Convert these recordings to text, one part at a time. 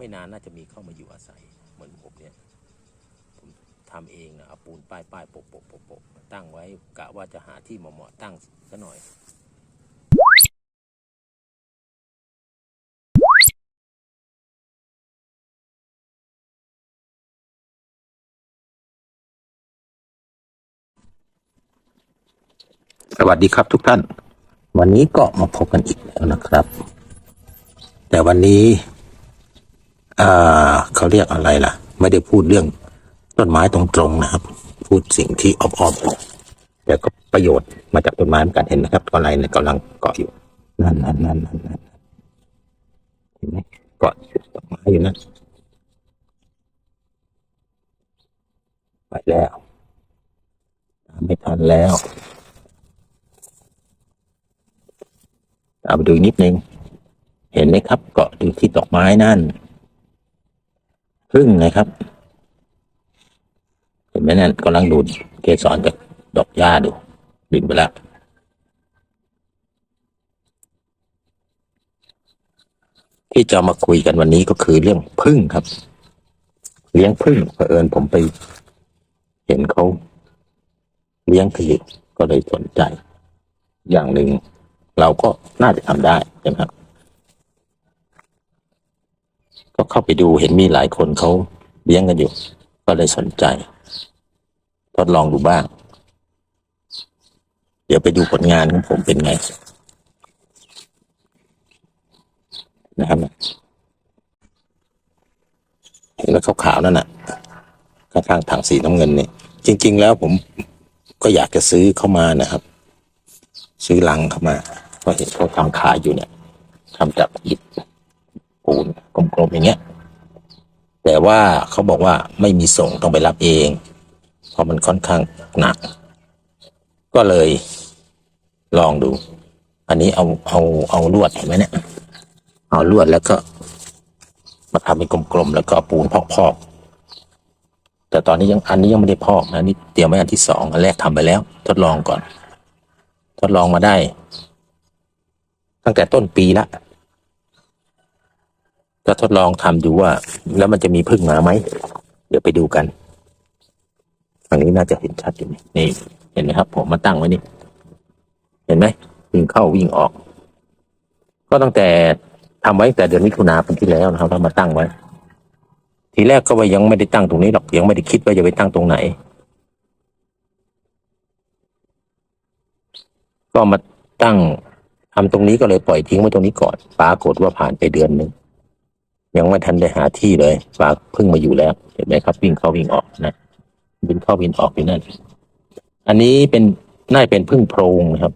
ไม่นานน่าจะมีเข้ามาอยู่อาศัย เหมือนผมเนี่ยผมทำเองนะเอาปูนป้ายป้ายโปะโปะโปะโปะตั้งไว้กะว่าจะหาที่เหมาะๆตั้งซะหน่อยสวัสดีครับทุกท่าน วันนี้ก็มาพบกันอีกแล้วนะครับ แต่วันนี้ เขาเรียกอะไรล่ะ ไม่ได้พูดเรื่องต้นไม้ตรงๆนะครับ พูดสิ่งที่อ้อมๆแต่ก็ประโยชน์มาจากต้นไม้เหมือนกันเห็นนะครับอะไรเนี่ยกำลังเกาะอยู่นั่นนั่นนั่นนั่นนั่นเห็นไหมเกาะต้นไม้อยู่นั่นไปแล้วตามไม่ทันแล้วตาไปดูนิดนึง เห็นไหมครับเกาะอยู่ที่ดอกไม้นั่น พึ่งนะครับ เห็นไหมนั่นกำลังดูดเกสรจากดอกหญ้าดูบินไปแล้วที่จะมาคุยกันวันนี้ก็คือเรื่องพึ่งครับ เลี้ยงพึ่งเผอิญผมไป เห็นเขาเลี้ยงกันอยู่ก็เลยสนใจ อย่างหนึ่งเราก็น่าจะทำได้ใช่ไหมครับ ก็เข้าไปดูเห็นมีหลายคนเขาเลี้ยงกันอยู่ ก็เลยสนใจ ทดลองดูบ้าง เดี๋ยวไปดูผลงานของผมเป็นไง นะครับเห็นแล้วขาวๆนั่นน่ะข้างๆถังสีน้ำเงินนี่จริง ๆ แล้วผมก็อยากจะซื้อเข้ามานะครับ ซื้อลังเข้ามาเพราะเห็นเขาทำขายอยู่เนี่ยทำจากอิฐ ปูนกลมๆอย่างเงี้ย แต่ว่าเขาบอกว่าไม่มีส่งต้องไปรับเอง เพราะมันค่อนข้างหนัก ก็เลยลองดู อันนี้เอาเอาเอาลวดเห็นไหมเนี่ย เอาลวดแล้วก็ มาทำเป็นกลมๆแล้วก็ปูนพอกๆแต่ตอนนี้ยังอันนี้ยังไม่ได้พอกนะนี่เตรียมไว้อันที่สองอันแรกทำไปแล้ว ทดลองก่อน ทดลองมาได้ ตั้งแต่ต้นปีละ ก็ทดลองทำดูว่า แล้วมันจะมีพึ่งมาไหม เดี๋ยวไปดูกันอันนี้น่าจะเห็นชัดอยู่นี่นี่เห็นไหมครับ ผมมาตั้งไว้นี่ เห็นไหมวิ่งเข้าวิ่งออก ก็ตั้งแต่ทำไว้แต่เดือนมิถุนาปีที่แล้วนะครับเรามาตั้งไว้ ทีแรกก็ว่ายังไม่ได้ตั้งตรงนี้หรอกยังไม่ได้คิดว่าจะไปตั้งตรงไหน ก็มาตั้งทำตรงนี้ก็เลยปล่อยทิ้งไว้ตรงนี้ก่อนปรากฏว่าผ่านไปเดือนหนึ่ง ยังไม่ทันได้หาที่เลยปลาเพิ่งมาอยู่แล้ว เห็นไหมครับ วิ่งเข้าวิ่งออกนะวิ่งเข้าวิ่งออกอยู่นั่น อันนี้เป็นน่าจะเป็นพึ่งโพรงนะครับ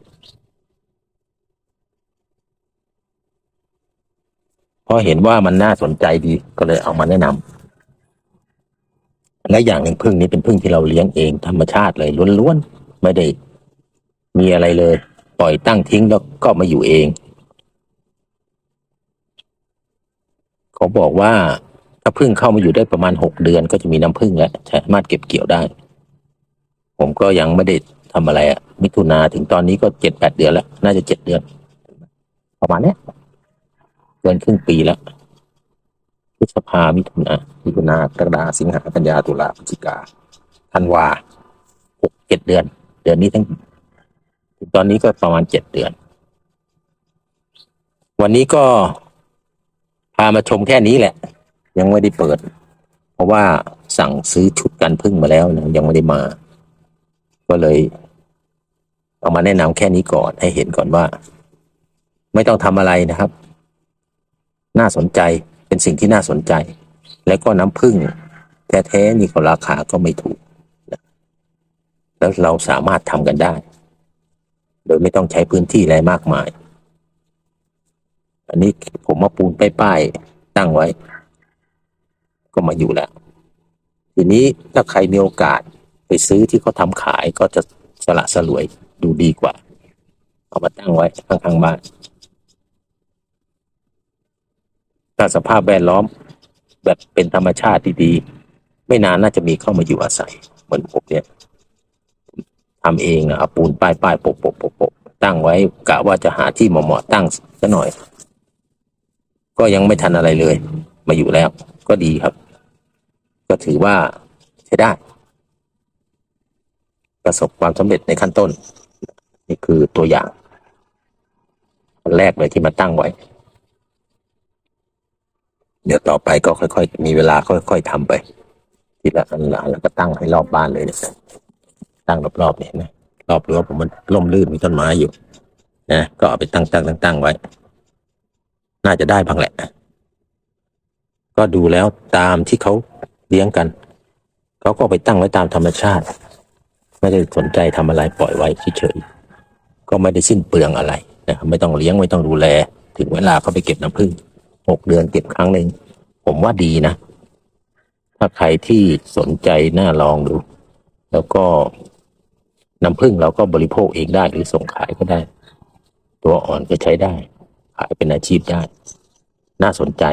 เพราะเห็นว่ามันน่าสนใจดีก็เลยเอามาแนะนำและอย่างหนึ่งพึ่งนี้เป็นพึ่งที่เราเลี้ยงเองธรรมชาติเลยล้วนๆไม่ได้มีอะไรเลย ปล่อยตั้งทิ้งแล้วก็มาอยู่เอง เขาบอกว่าถ้าพึ่งเข้ามาอยู่ได้ประมาณหกเดือนก็จะมีน้ำพึ่งแล้วสามารถเก็บเกี่ยวได้ ผมก็ยังไม่ได้ทำอะไรอะมิถุนาถึงตอนนี้ก็เจ็ดแปดเดือนแล้ว น่าจะเจ็ดเดือน ประมาณเนี้ยเกินครึ่งปีแล้วพฤษภามิถุนามิถุนากรกฎาสิงหากันยาตุลาพฤศจิกาธันวาหกเจ็ดเดือน เดือนนี้ทั้งถึงตอนนี้ก็ประมาณเจ็ดเดือน วันนี้ก็ พามาชมแค่นี้แหละ ยังไม่ได้เปิด เพราะว่าสั่งซื้อชุดกันพึ่งมาแล้วนะยังไม่ได้มา ก็เลย เอามาแนะนำแค่นี้ก่อนให้เห็นก่อนว่า ไม่ต้องทำอะไรนะครับ น่าสนใจเป็นสิ่งที่น่าสนใจ และก็น้ำผึ้งแท้ๆนี่ก็ราคาก็ไม่ถูกแล้วเราสามารถทำกันได้ โดยไม่ต้องใช้พื้นที่อะไรมากมาย อันนี้ผมมาปูนป้ายๆตั้งไว้ ก็มาอยู่แล้ว ทีนี้ถ้าใครมีโอกาสไปซื้อที่เขาทำขายก็จะสละสลวยดูดีกว่า เอามาตั้งไว้ข้างๆบ้านถ้าสภาพแวดล้อมแบบเป็นธรรมชาติดีๆ ไม่นานน่าจะมีเข้ามาอยู่อาศัย เหมือนผมเนี่ยทำเองนะเอาปูนป้ายป้ายปะโปะโปะโปะตั้งไว้กะว่าจะหาที่เหมาะๆตั้งซะหน่อย ก็ยังไม่ทันอะไรเลย มาอยู่แล้ว ก็ดีครับ ก็ถือว่าใช้ได้ ประสบความสำเร็จในขั้นต้น นี่คือตัวอย่างแรกเลยที่มาตั้งไว้ เดี๋ยวต่อไปก็ค่อยๆ มีเวลาค่อยๆทำไป ทีละอันละแล้วก็ตั้งให้รอบบ้านเลยเนี่ยตั้งรอบๆเนี่ยนะรอบรั้วผมมันร่มรื่นมีต้นไม้อยู่ นะ ก็เอาไปตั้งตั้งตั้งตั้งไว้ น่าจะได้บ้างแหละ ก็ดูแล้วตามที่เขาเลี้ยงกัน เขาก็ไปตั้งไว้ตามธรรมชาติ ไม่ได้สนใจทำอะไรปล่อยไว้เฉยๆก็ไม่ได้สิ้นเปลืองอะไรนะครับไม่ต้องเลี้ยงไม่ต้องดูแล ถึงเวลาเขาไปเก็บน้ำผึ้งหกเดือนเก็บครั้งหนึ่งผมว่าดีนะ ถ้าใครที่สนใจน่าลองดู แล้วก็น้ำผึ้งเราก็บริโภคเองได้หรือส่งขายก็ได้ ตัวอ่อนก็ใช้ได้ ขายเป็นอาชีพได้ น่าสนใจ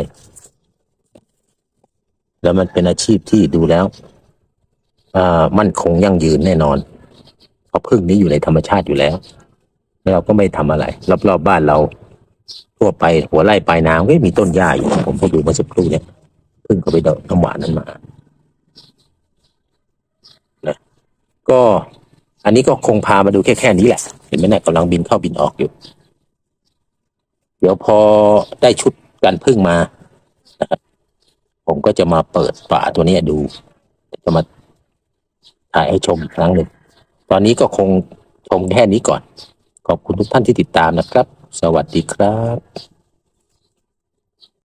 แล้วมันเป็นอาชีพที่ดูแล้วมั่นคงยั่งยืนแน่นอน เพราะพึ่งนี้อยู่ในธรรมชาติอยู่แล้ว แล้วเราก็ไม่ทำอะไร รอบๆบบ้านเรา ทั่วไปหัวไร่ปลายน้ำก็มีต้นหญ้าอยู่ ผมก็ดูเมื่อสักครู่เนี่ยพึ่งก็ไปเดาน้ำหวานนั้นมานะก็อันนี้ก็คงพามาดูแค่แค่นี้แหละ เห็นไหมเนี่ยกำลังบินเข้าบินออกอยู่ เดี๋ยวพอได้ชุดกันพึ่งมานะครับผมก็จะมาเปิดฝาตัวนี้ดู จะมาถ่ายให้ชมครั้งหนึ่ง ตอนนี้ก็คงชมแค่นี้ก่อน ขอบคุณทุกท่านที่ติดตามนะครับ สวัสดีครับ